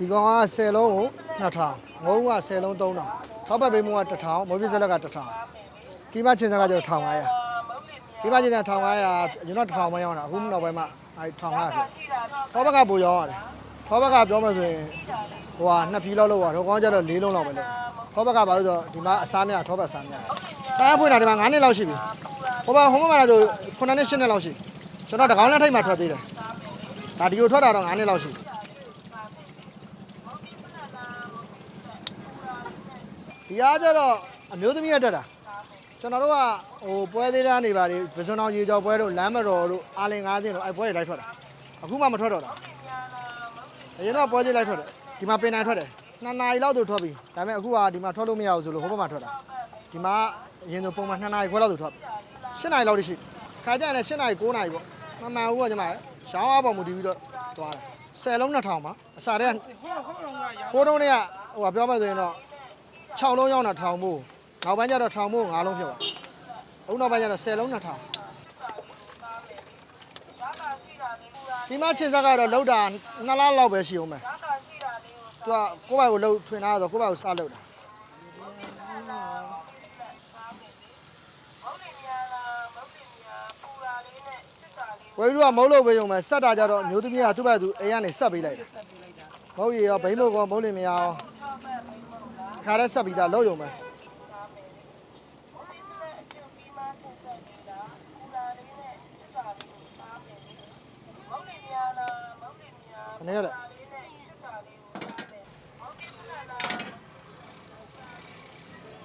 ဒီကောင်က10လုံးကို2000ငုံးက10လုံး3000ထောက်ပတ်ပေးမှုက1000မိုးပြစလက်က1000ကီမချင်းစက်ကကျတော့1500ကီမချင်းစက်1500ကျွန်တော်1000မရောက်တာအခုနောက်ပိုင်းမှာအဲ1500ဖြစ်ထောက်ပတ်ကပိုရောင်းရတယ်ထောက်ပတ်ကပြောမှဆိုရင်ဟိုဟာနှစ်ဖြီးလောက်လောက်ပါတော့ကောင်းကြတော့၄လုံးလောက်ပဲလို့ထောက်ပတ်ကပါလို့ဆိုတော့ဒီမှာအစားများထောက်ပတ်စားများစားဖွင့်တာဒီမှာ9နှစ်လောက်ရှိပြီဟိုဘဟိုဘမှာဆို9နှစ်10နှစ်လောက်ရှိကျွန်တော်တကောင်းလက်ထိတ်မှာထွက်သေးတယ်ဒါဒီကိုထွက်တာတော့9နှစ်လောက်ရှိ ဒီအားကြတော့အမျိုးသမီးရတက်တာကျွန်တော်တို့ကဟိုပွဲသေးတာနေပါလေပစွန်အောင်ရေကြောပွဲတို့လမ်းမတော်တို့အာလင်ငါးသိန်းတို့အဲပွဲတွေလိုက်ထွက်တာအခုမှမထွက်တော့တာအရင်တော့ပွဲသေးလိုက်ထွက်တယ်ဒီမှာပင်နိုင်ထွက်တယ်နှစ်နာရီလောက်သူထွက်ပြီဒါပေမဲ့အခုကဒီမှာထွက်လို့မရဘူးဆိုလို့ဟိုဘက်မှာထွက်တာဒီမှာအရင်ဆိုပုံမှန်နှစ်နာရီခွဲလောက်သူထွက်ပြီ၈နာရီလောက်ရှိခါကြရင်လည်း၈နာရီ9နာရီပေါ့မမှန်ဘူးကကျွန်မရောင်းအားပေါ်မူတည်ပြီးတော့သွားတယ်10လုံး2000ပါအစားတဲ့ဟိုးတုံးတွေကဟိုကပြောမှဆိုရင်တော့ 6လုံးရောက်တာထောင်ဖို့နောက်ပိုင်းကျတော့ထောင်ဖို့9လုံးဖြစ်သွားအခုနောက်ပိုင်းကျတော့10လုံးနဲ့ထောင်ဒီမှာချင်းစက်ကတော့လောက်တာ2လလောက်ပဲရှိအောင်မယ်သူကကိုယ့်ဘက်ကိုလှုပ်ထွင်ထားဆိုကိုယ့်ဘက်ကိုစလှုပ်တာဝယ်ပြီးတော့မုတ်လို့ပဲရုံပဲဆက်တာကြတော့မျိုးသမီးကသူ့ဘက်သူအိမ်ကနေဆက်ပေးလိုက်တယ်မဟုတ်ရေရောဘိမ့်မုတ်ကောမုတ်လင်မရအောင် ခါရက်ဆက်ပြီးသားလောက်ရုံပဲအနေရလေ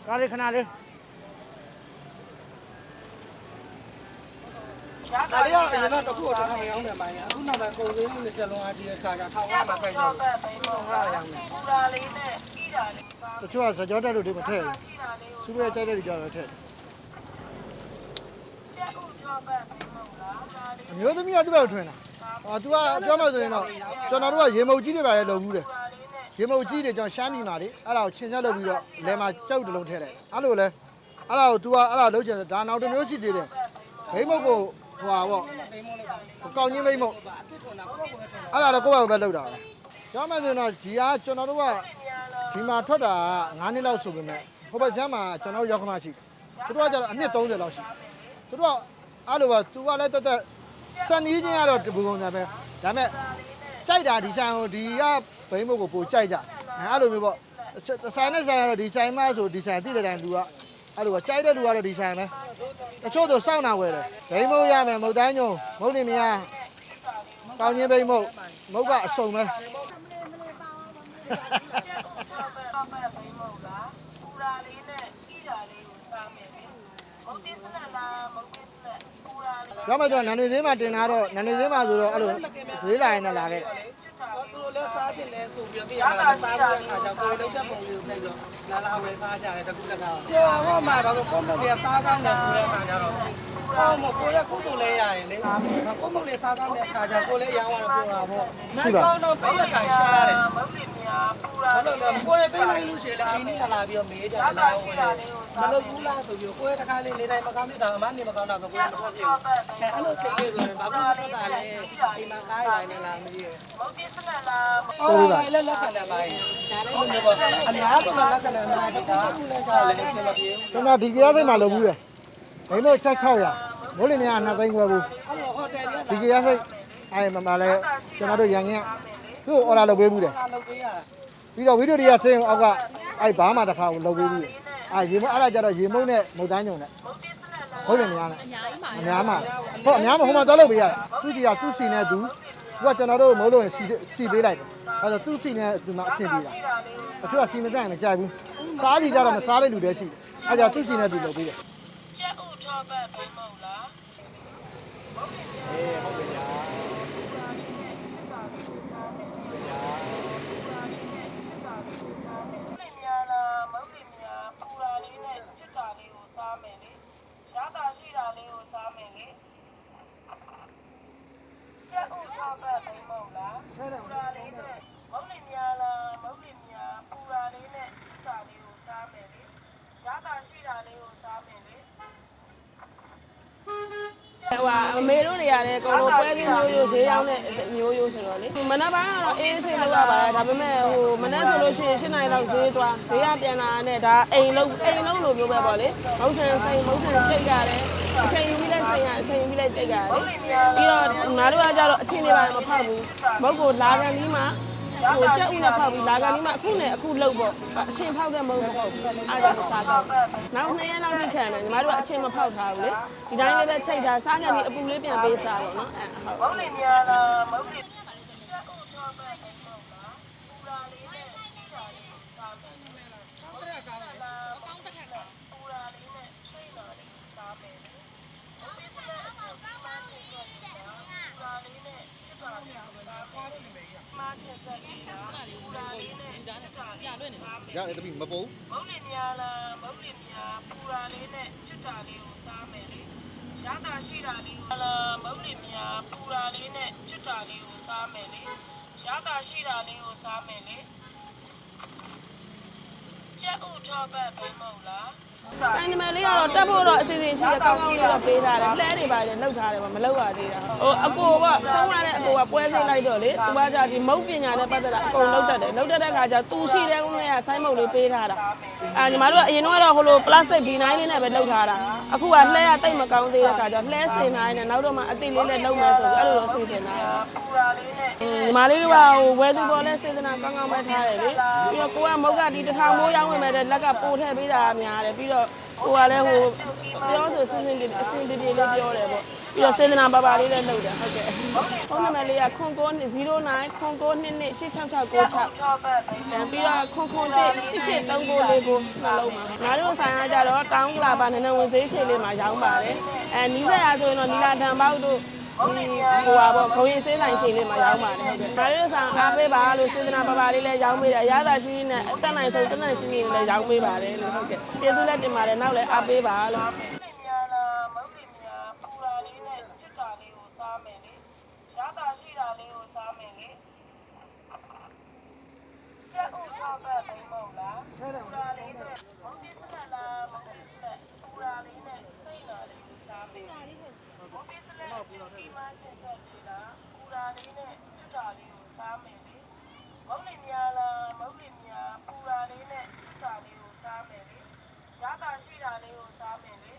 ကားလေးခဏလေးဒါလေးကတော့အရင်တော့တစ်ခုတော့တစ်ထောင်ရောင်းတယ်ပိုင်းအခုနောက်ပိုင်းကုန်စည်မှုနဲ့စလုံးအားကြီးတဲ့ခါကထောင်ရမှာခိုင်းတယ်ဟုတ်ကဲ့ရောင်းတယ် တချို့ကစကြောတက်လို့ဒီမထည့်ဘူးစူးရဲကြိုက်တဲ့ဒီကြောတော့ထည့်အမျိုးသမီးကသူ့ဘက်ကိုထွင်တာဟော तू ကပြောမှဆိုရင်တော့ကျွန်တော်တို့ကရေမုတ်ကြီးတွေပါလေလုပ်ဘူးတယ်ရေမုတ်ကြီးတွေကျွန်တော်ရှမ်းပြည်မှာလေအဲ့ဒါကိုချင်းချက်လုပ်ပြီးတော့လဲမှာကြောက်တလုံးထည့်လိုက်အဲ့လိုလဲအဲ့ဒါကို तू ကအဲ့ဒါလုပ်ချင်တယ်ဒါနောက်တစ်မျိုးရှိသေးတယ်ဘိမုတ်ကိုဟိုဟာပေါ့ကောင်းချင်းဘိမုတ်အစ်စ်ထွန်တာကိုယ့်ကိုယ်ပဲထွန်တာအဲ့ဒါတော့ကိုယ့်ဘက်ကိုပဲလုပ်တာပဲပြောမှဆိုရင်တော့ဒီကကျွန်တော်တို့က ဒီမှာထွက်တာ9နှစ်လောက်ဆိုပေမဲ့ဟိုဘက်ချမ်းမှာကျွန်တော်တို့ရောက်ခမရှိသူတို့ကကျတော့အနှစ်30လောက်ရှိသူတို့ကအဲ့လိုပဲ तू ကလည်းတက်တက်စနီးချင်းကတော့ဒီပုံစံပဲဒါပေမဲ့ကြိုက်တာဒီဆိုင်ကိုဒီကဘိမုတ်ကိုပိုကြိုက်ကြအဲ့လိုမျိုးပေါ့ဆိုင်နဲ့ဆိုင်ကတော့ဒီဆိုင်မှဆိုဒီဆိုင်တိတဲ့တိုင်းသူကအဲ့လိုပဲကြိုက်တဲ့လူကတော့ဒီဆိုင်ပဲတချို့ဆိုစောင့်နာဝယ်တယ်ဘိမုတ်ရမယ်မုတ်တိုင်းညုံမုတ်နေမရကောင်းချင်းဘိမုတ်မုတ်ကအစုံပဲ ရမတော့နန်းနေသေးမှာတင်လာတော့နန်းနေသေးမှာဆိုတော့အဲ့လိုဈေးလာရင်လည်းလာခဲ့တယ်ဟောသူတို့လည်းစားချင်လဲဆိုပြီးတော့ပြရမှာစားပြီးတဲ့ခါကျကိုယ်လုံးချက်ပုံလေးကိုချိန်တော့လာလာဝယ်စားကြတယ်တကူတကာပြောဟောမှာဘာလို့ကိုယ့်မုတ်လေးစားကောင်းတယ်ဆိုတဲ့ခါကျတော့ဟောမကိုရကုသိုလ်လဲရတယ်လေကိုယ့်မုတ်လေးစားကောင်းတဲ့ခါကျကိုယ်လည်းရောင်းရတော့ပြောတာပေါ့နိုင်ကောင်းတော့ပေးရကရှားတယ် ဟုတ်လို့လည်းကိုယ်ပေးလိုက်လို့ရှိရင်လည်းအင်းနေလာပြီးတော့မေးကြတယ်လားမလုပ်ဘူးလားဆိုပြီးကိုယ်တခါလေးနေတိုင်းမကောင်းဖြစ်တာအမနေမကောင်းတာဆိုကိုယ်မထွက်ဖြစ်ဘူးအဲအဲ့လိုစိတ်ကြီးဆိုရင်ဘာလို့မထွက်တာလဲဒီမှာကားရိုင်းနေလားမသိဘူးဟုတ်ပါဘူးလက်လက်ခံတယ်ပါရင်ဒါလည်းဘယ်လိုပေါ့အများဆုံးလက်ခံတယ်မှာတခုခုနဲ့ကြောက်လည်းအဆင်မပြေဘူးကျွန်တော်ဒီကြရစိတ်မှာလုပ်ဘူးတယ်ဘိမုတ်ချက်600မိုးလင်းများ2သိန်းခွဲဘူးအဲ့လိုဟိုတယ်ကြီးကဒီကြရစိတ်အဲ့မမလဲကျွန်တော်တို့ရန်ရင် သူ့ကိုအော်လာလုပ်ပေးဘူးတယ်လာလုပ်ပေးရတာပြီးတော့ဗီဒီယိုတွေကဆင်းအောက်ကအဲ့ဘာမှတစ်ခါလုပ်ပေးဘူးတယ်အဲ့ရေမုတ်အဲ့ဒါကြတော့ရေမုတ်နဲ့မုတ်တိုင်းညုံနဲ့ဟုတ်တယ်များနဲ့အများမှာဟုတ်အများမှာဟိုမှာတော့လုပ်ပေးရတယ်သူကြီးကသူ့စီနဲ့သူသူကကျွန်တော်တို့မဟုတ်လို့ရင်စီစီပေးလိုက်တယ်အဲ့တော့သူ့စီနဲ့ဒီမှာအဆင်ပြေတာအချို့ကစီမတန်မကြိုက်ဘူးစားကြည့်ကြတော့မစားတဲ့လူတွေရှိတယ်အဲ့ကြောင့်သူ့စီနဲ့သူလုပ်ပေးတယ်ဟိုဟာဟို 在哪儿？ မေတို့တွေရတယ်အကုန်လုံးပွဲပြီးမျိုးရိုးဈေးရောက်တဲ့မျိုးရိုးဆိုတော့လေမနက်ပိုင်းကတော့အေးစိတ်လောက်ရပါတယ်ဒါပေမဲ့ဟိုမနက်ဆိုလို့ရှိရင်၈နာရီလောက်ဈေးသွားဈေးရပြန်လာတဲ့ဒါအိမ်လုံးအိမ်လုံးလိုမျိုးပဲပေါ့လေမဟုတ်ဆန်စိန်မဟုတ်ဆန်စိတ်ရတယ်အချိန်ယူပြီးလိုက်ဆိုင်ရအချိန်ယူပြီးလိုက်ကြိတ်ရတယ်ပြီးတော့ငါတို့ကကြတော့အချင်းတွေပါမဖောက်ဘူးမဟုတ်ကိုလာကန်ဒီမှာ ဟိုကြက်ဥနဲ့ဖောက်ပြီးလာကန်ဒီမှာအခုနဲ့အခုလောက်ပေါ့အချင်းဖောက်တဲ့မဟုတ်ဘူးအားကြောင့်စားတော့နောက်နှစ်ရက်လောက်ထိခံတယ်ညီမတို့ကအချင်းမဖောက်ထားဘူးလေဒီတိုင်းလေးပဲချိတ်ထားစားကန်ပြီးအပူလေးပြန်ပေးစားတော့နော်အဲဟုတ်မုတ်လင်များလားမုတ်လင်မားချက်ဆက်နေတာပူရာလေး နဲ့ပြလွင့်နေရတယ်တပည့်မပုံမုတ်လင်များလားမုတ်လင်များပူရာလေးနဲ့ချစ်တာလေးကိုစားမယ်လေရတာရှိတာလေးကိုလားမုတ်လင်များပူရာလေးနဲ့ချစ်တာလေးကိုစားမယ်လေရတာရှိတာလေးကိုစားမယ်လေကျက်ဥထောပတ်ပဲမဟုတ်လား ဆိုင်နမလေးကတော့တက်ဖို့တော့အစီအစဉ်ရှိရကောင်းကောင်းလေးတော့ပေးထားတယ်လှဲတွေပါလေလောက်ထားတယ်မလောက်ပါသေးတာဟိုအကိုကဆုံးရတဲ့အကိုကပွဲစိတ်လိုက်တော့လေသူကကြဒီမုတ်ပညာနဲ့ပတ်သက်တာအကုန်လောက်တတ်တယ်လောက်တတ်တဲ့ခါကျသူရှိတဲ့ဦးလေးကဆိုင်းမုတ်လေးပေးထားတာအာညီမတို့ကအရင်တော့ဟိုလို plastic B9 လေးနဲ့ပဲလောက်ထားတာအခုကလှဲကတိတ်မကောင်းသေးတဲ့ခါကျလှဲစင်နိုင်တယ်နောက်တော့မှအတိလေးနဲ့လောက်မယ်ဆိုပြီးအဲ့လိုလိုစီစဉ်တာပူရာလေးနဲ့ညီမလေးတို့ကဟိုဝဲသူပေါ်လဲစေတနာကောင်းကောင်းပဲထားတယ်လေပြီးတော့ကိုကမုတ်ကဒီတစ်ထောင်မိုးရောင်းဝင်မဲ့တဲ့လက်ကပို့ထည့်ပေးတာများတယ်ပြီးတော့ကိုကလည်းဟိုပြောဆိုစင်းစင်းလေးအစင်းတည်းလေးပြောတယ်ပေါ့ပြီးတော့စေတနာပါပါလေးလည်းလုပ်တယ်ဟုတ်ကဲ့ဖုန်းနံပါတ်လေးကခွန်ကို09ခွန်ကို22 86696ထောပတ်ပဲအဲပြီးတော့ခွန်ခွန်1 883949နှလုံးပါငါတို့ဆိုင်ကကြတော့တောင်းကလာပါနည်းနည်းဝင်သေးရှည်လေးမှာရောင်းပါတယ်အဲနီးစက်ရဆိုရင်တော့နီလာတန်ပေါက်တို့ ဟိုပါပေါ့ခေါင်းရည်စေးဆိုင်ရှင်လေးမှာရောင်းပါတယ်ဟုတ်ကဲ့။ဒါလေးဆောင်အားပေးပါလို့စေတနာပပါလေးလည်းရောင်းပေးတယ်။အရသာရှိရှိနဲ့အသက်နိုင်ဆုံးတက်နိုင်ရှိရှိလည်းရောင်းပေးပါတယ်လို့ဟုတ်ကဲ့။ကျေးဇူးလည်းတင်ပါတယ်နောက်လည်းအားပေးပါလို့မုတ်လင်များလားမုတ်လင်များပူရာလေးနဲ့ချစ်တာလေးကိုစားမယ်လေရတာရှိတာလေးကိုစားမယ်လေကျက်ဥထောပတ်ပဲမဟုတ်လားပူရာလေးနဲ့မုတ်တိစလက်လားမုတ်တိစလက်ပူရာလေးနဲ့စိတ်နာလေးကိုစားမယ်လေ မုတ်တိစလက်ဒီမှာချက်ချက်လေးလားပူရာလေးနဲ့ချစ်တာလေးကိုစားမယ်လေမုတ်လင်များလားမုတ်လင်များပူရာလေးနဲ့ချစ်တာလေးကိုစားမယ်လေရတာရှိတာလေးကိုစားမယ်လေ